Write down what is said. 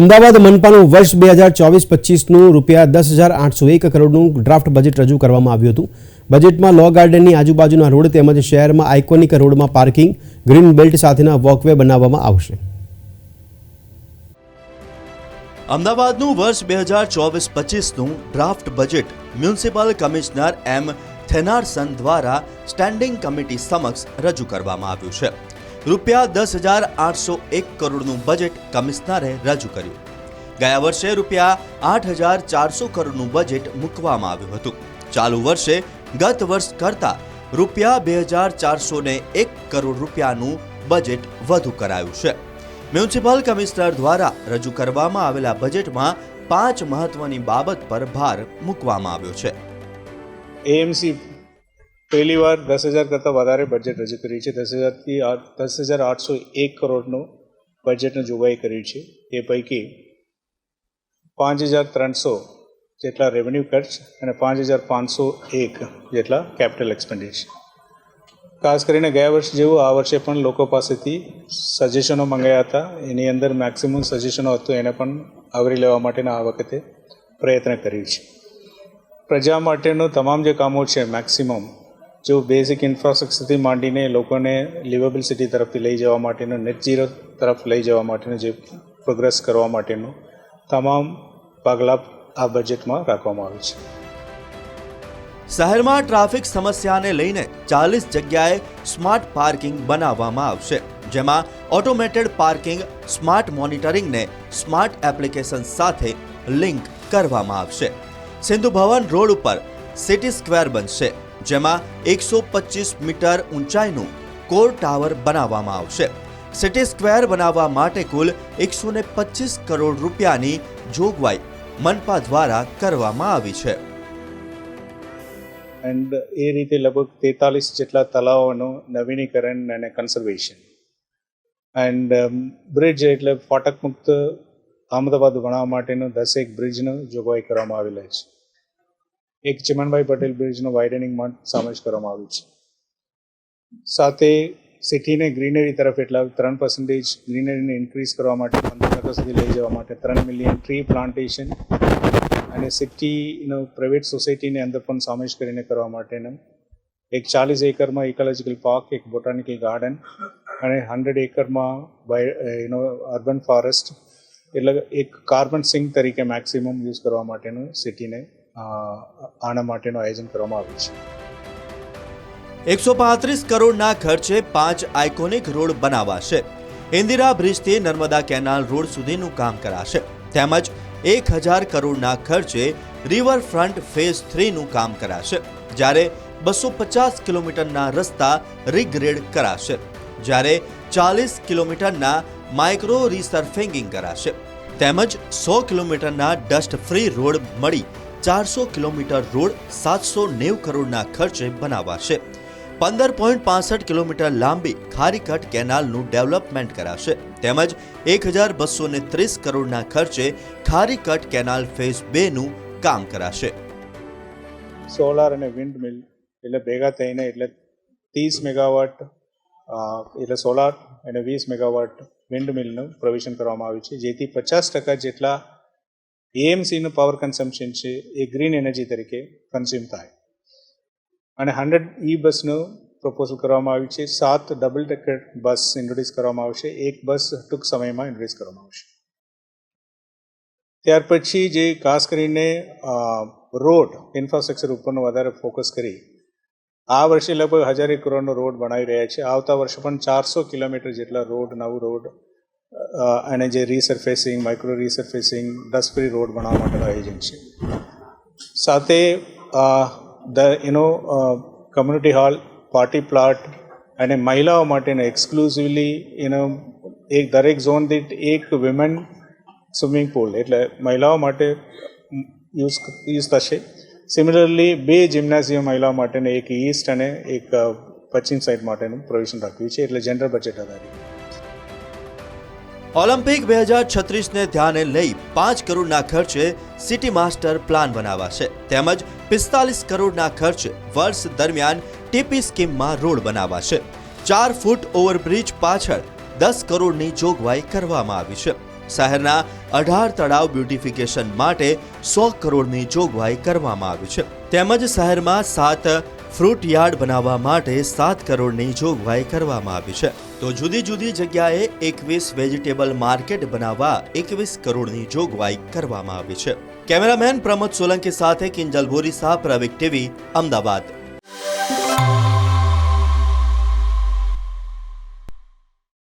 અમદાવાદ મનપાનું વર્ષ બે હજાર ચોવીસ પચીસનું રૂપિયા દસ હજાર આઠસો એક કરોડનું ડ્રાફ્ટ બજેટ રજૂ કરવામાં આવ્યું હતું. બજેટમાં લો ગાર્ડનની આજુબાજુના રોડ તેમજ શહેરમાં આઇકોનિક રોડમાં પાર્કિંગ, ગ્રીન બેલ્ટ સાથેના વોકવે બનાવવામાં આવશે. અમદાવાદનું વર્ષ બે હજાર ચોવીસ પચીસનું draft budget municipal commissioner M Thennarasan દ્વારા સ્ટેન્ડિંગ કમિટી સમક્ષ રજૂ કરવામાં આવ્યું છે. રૂપિયા દસ હજાર આઠસો એક કરોડનું બજેટ કમિશનરે રજૂ કર્યું. ગયા વર્ષે રૂપિયા આઠ હજાર ચારસો કરોડનું બજેટ મૂકવામાં આવ્યું હતું. ચાલુ વર્ષે ગત વર્ષ કરતાં રૂપિયા બે હજાર ચારસો ને એક કરોડ રૂપિયાનું બજેટ વધુ કરાયું છે. મ્યુનિસિપલ કમિશનર દ્વારા રજૂ કરવામાં આવેલા બજેટમાં પાંચ મહત્વની બાબત પર ભાર મૂકવામાં આવ્યો છે. એએમસી પહેલી વાર દસ હજાર કરતાં વધારે બજેટ રજૂ કર્યું છે. દસ હજારથી દસ હજાર આઠસો એક કરોડનું બજેટનું જોગવાઈ કર્યું છે. એ પૈકી પાંચ હજાર ત્રણસો જેટલા રેવન્યુ ખર્ચ અને પાંચ હજાર પાંચસો એક જેટલા કેપિટલ એક્સપેન્ડિચર ખાસ કરીને ગયા વર્ષ જેવું આ વર્ષે પણ લોકો પાસેથી સજેશનો મંગાયા હતા. એની અંદર મેક્સિમમ સજેશનો હતું. એને પણ આવરી લેવા માટેના આ વખતે પ્રયત્ન કર્યું છે. પ્રજા માટેનું તમામ જે કામો છે મેક્સિમમ જો બેઝિક ઇન્ફ્રાસ્ટ્રક્ચરથી માંડીને લોકોને લિવેબલ સિટી તરફથી લઈ જવા માટેનું નેટ ઝીરો તરફ લઈ જવા માટેનું જે પ્રોગ્રેસ કરવા માટેનું, તમામ પગલાં આ બજેટમાં રાખવામાં આવ્યું છે. શહેરમાં ટ્રાફિક સમસ્યાને લઈને ચાલીસ જગ્યાએ સ્માર્ટ પાર્કિંગ બનાવવામાં આવશે, જેમાં ઓટોમેટેડ પાર્કિંગ સ્માર્ટ મોનિટરિંગને સ્માર્ટ એપ્લિકેશન સાથે લિંક કરવામાં આવશે. સિંધુ ભવન રોડ ઉપર સિટી સ્ક્વેર બનશે. જેમાં એકસો પચીસ મીટર ઊંચાઈનું કોર ટાવર બનાવવામાં આવશે. સિટી સ્ક્વેર બનાવવા માટે કુલ એકસો ને પચીસ કરોડ રૂપિયાની જોગવાઈ મનપા દ્વારા કરવામાં આવી છે. એન્ડ એ રીતે લગભગ તેતાલીસ જેટલા તળાવોનું નવીનીકરણ અને કન્ઝર્વેશન એન્ડ બ્રિજ એટલે ફાટક મુક્ત અહમદાબાદ બનાવવા માટેનું દસેક બ્રિજનું જોગવાઈ કરવામાં આવેલા છે. એક ચિમનભાઈ પટેલ બ્રિજનો વાઇડનિંગ માટે સમાવેશ કરવામાં આવ્યું છે. સાથે સિટીને ગ્રીનરી તરફ એટલા ત્રણ પર્સન્ટેજ ગ્રીનરીને ઇન્ક્રીઝ કરવા માટે પંદર ટકા સુધી લઈ જવા માટે ત્રણ મિલિયન ટ્રી પ્લાન્ટેશન અને સિટીનો પ્રાઇવેટ સોસાયટીને અંદર પણ સમાવેશ કરીને કરવા માટેનું એક ચાલીસ એકરમાં ઇકોલોજીકલ પાર્ક એક બોટાનિકલ ગાર્ડન અને હંડ્રેડ એકરમાં યુનો અર્બન ફોરેસ્ટ એટલે એક કાર્બન સિંક તરીકે મેક્સિમમ યુઝ કરવા માટેનું સિટીને આના માટેનું આયોજન કરવામાં આવ્યું છે. એકસો પાંત્રીસ કરોડના ખર્ચે પાંચ આઇકોનિક રોડ બનાવાશે. ઇન્દિરા બ્રિજથી નર્મદા કેનાલ રોડ સુધીનું કામ કરાશે. તેમજ એક હજાર કરોડના ખર્ચે રિવરફ્રન્ટ ફેઝ થ્રીનું કામ કરાશે, જ્યારે બસો પચાસ કિલોમીટરના રસ્તા રિગ્રેડ કરાશે, જ્યારે ચાલીસ કિલોમીટરના માઇક્રો રિસર્ફિંગિંગ કરાશે. તેમજ સો કિલોમીટરના ડસ્ટ ફ્રી રોડ મળી ચારસો કિલોમીટર રોડ સાતસો નેવ કરોડના ખર્ચે બનાવાશે. પંદર પોઈન્ટ પાસઠ કિલોમીટર લાંબી ખારીકટ કેનાલનું ડેવલપમેન્ટ કરાશે. તેમજ એક હજાર બસો ને ત્રીસ કરોડના ખર્ચે ખારીકટ કેનાલ ફેઝ બેનું કામ કરાશે. સોલાર અને વિન્ડ મિલ એટલે ભેગા થઈને એટલે ત્રીસ મેગાવાટ એટલે સોલાર અને વીસ મેગાવાટ વિન્ડ મિલનું પ્રોવિઝન કરવામાં આવ્યું છે. જેથી પચાસ ટકા જેટલા એએમસીનું પાવર કન્ઝમ્પશન છે એ ગ્રીન એનર્જી તરીકે કન્ઝ્યુમ થાય અને હંડ્રેડ ઈ બસનું પ્રપોઝલ કરવામાં આવ્યું છે સાત ડબલ ડેકર બસ ઇન્ટ્રોડ્યુસ કરવામાં આવશે એક બસ ટૂંક સમયમાં ઇન્ટ્રોડ્યુસ કરવામાં આવશે ત્યાર પછી જે ખાસ કરીને રોડ ઇન્ફ્રાસ્ટ્રક્ચર ઉપરનો વધારે ફોકસ કરી આ વર્ષે લગભગ હજાર કરોડનો રોડ બનાવી રહ્યા છે આવતા વર્ષે પણ ચારસો કિલોમીટર જેટલા રોડ નવું રોડ અને જે resurfacing micro resurfacing dust free road બનાવવા માટેનું આયોજન છે. સાથે ધ એનો કમ્યુનિટી હોલ પાર્ટી પ્લોટ અને મહિલાઓ માટેનો એક્સક્લુઝિવલી એનો એક દરેક ઝોન દીઠ એક વિમેન સ્વિમિંગ પુલ એટલે મહિલાઓ માટે યુઝ યુઝ થશે. સિમિલરલી બે જિમ્નાઝિયમ મહિલાઓ માટેને એક ઈસ્ટ અને એક પશ્ચિમ સાઈડ માટેનું પ્રોવિઝન રાખ્યું છે, એટલે જનરલ બજેટ આધારિત ઓલિમ્પિક બે હજાર છત્રીસને ધ્યાને લઈ પાંચ કરોડના ખર્ચે સિટી માસ્ટર પ્લાન બનાવાશે. તેમજ પિસ્તાલીસ કરોડના ખર્ચે વર્ષ દરમિયાન ટીપી સ્કીમમાં રોડ બનાવાશે. ચાર ફૂટ ઓવરબ્રિજ પાછળ દસ કરોડની જોગવાઈ કરવામાં આવી છે. શહેરના અઢાર તળાવ બ્યુટિફિકેશન માટે સો કરોડની જોગવાઈ કરવામાં આવી છે. તેમજ શહેરમાં સાત ફ્રૂટ યાર્ડ બનાવવા માટે સાત કરોડની જોગવાઈ કરવામાં આવી છે. તો જુદી જુદી જગ્યાએ એકવીસ વેજીટેબલ માર્કેટ બનાવવા એકવીસ કરોડની જોગવાઈ કરવામાં આવી છે. કેમેરામેન પ્રમોદ સોલંકી સાથે કિંજલ બોરીસા પ્રવિક ટીવી, અમદાવાદ.